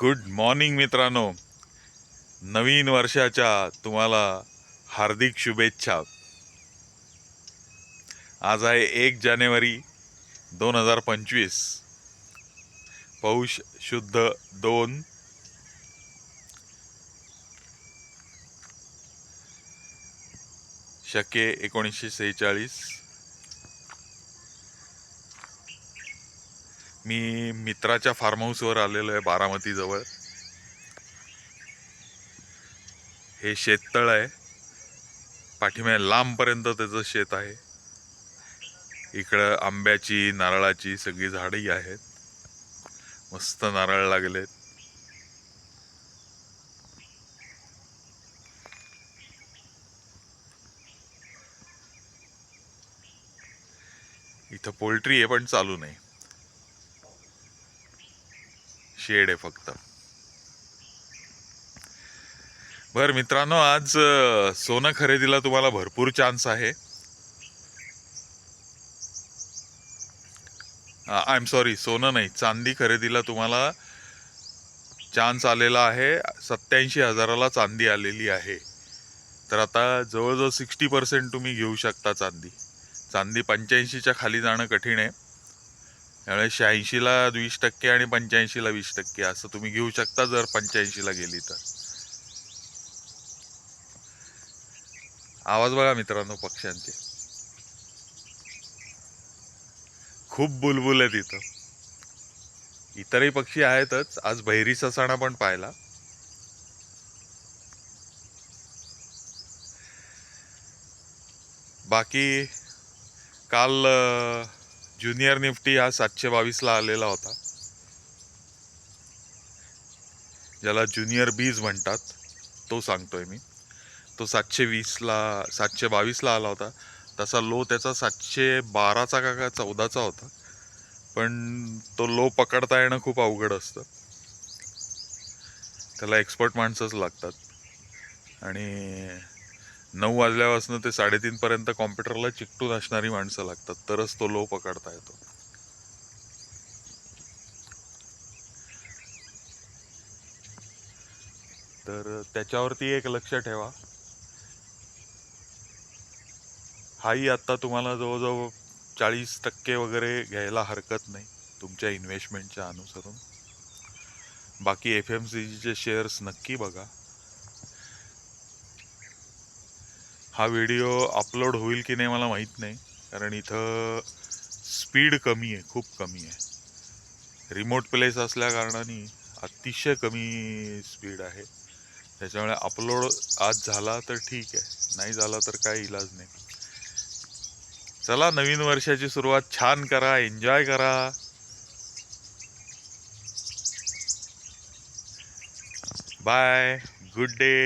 Good morning मित्रांनो. नवीन वर्षाच्या तुम्हाला हार्दिक शुभेच्छा. आज आहे एक जानेवारी दोन हजार पंचवीस. पौष शुद्ध दोन. शके एकोणीसशे सेहेचाळीस. मी मित्राच्या फार्म हाऊसवर आलेलो आहे बारामतीजवळ. हे शेततळ आहे. पाठीमागे लांबपर्यंत त्याचं शेत आहे. इकडं आंब्याची नारळाची सगळी झाडही आहेत. मस्त नारळ लागलेत. इथं पोल्ट्री आहे पण चालू नाही. शेड आहे फक्त. बर मित्रांनो आज सोनं खरेदीला तुम्हाला भरपूर चान्स आहे. आय एम सॉरी सोनं नाही चांदी खरेदीला तुम्हाला चान्स आलेला आहे. सत्याऐंशी हजाराला चांदी आलेली आहे. तर आता जवळजवळ सिक्स्टी पर्सेंट तुम्ही घेऊ शकता चांदी. चांदी पंच्याऐंशीच्या खाली जाणं कठीण आहे. त्यामुळे शहाऐंशीला वीस टक्के आणि पंच्याऐंशीला वीस टक्के असं तुम्ही घेऊ शकता जर पंच्याऐंशीला गेली तर. आवाज बघा मित्रांनो पक्ष्यांचे. खूप बुलबुल आहे तिथं इतरही पक्षी आहेतच. आज बहिरी ससाणा पण पाहिला. बाकी काल ज्युनियर निफ्टी हा सातशे बावीसला आलेला होता. ज्याला ज्युनियर बीज म्हणतात तो सांगतोय मी. तो सातशे वीसला सातशे बावीसला आला होता. तसा लो त्याचा सातशे बाराचा का का चौदाचा होता. पण तो लो पकडता येणं खूप अवघड असतं. त्याला एक्सपर्ट माणसंच लागतात. आणि नऊ वाजल्यापासून ते साडेतीनपर्यंत कॉम्प्युटरला चिकटून असणारी माणसं लागतात. तरच तो लो पकडता येतो. तर त्याच्यावरती एक लक्ष ठेवा. हाही आत्ता तुम्हाला जवळजवळ चाळीस टक्के वगैरे घ्यायला हरकत नाही तुमच्या इन्व्हेस्टमेंटच्या अनुसरून. बाकी एफ एम सी जीचे शेअर्स नक्की बघा. हा व्हिडिओ अपलोड होईल की नाही मला माहीत नाही. कारण इथं स्पीड कमी आहे खूप कमी आहे. रिमोट प्लेस असल्याकारणाने अतिशय कमी स्पीड आहे. त्याच्यामुळे अपलोड आज झाला तर ठीक आहे. नाही झाला तर काही इलाज नाही. चला नवीन वर्षाची सुरुवात छान करा एन्जॉय करा. Bye good day.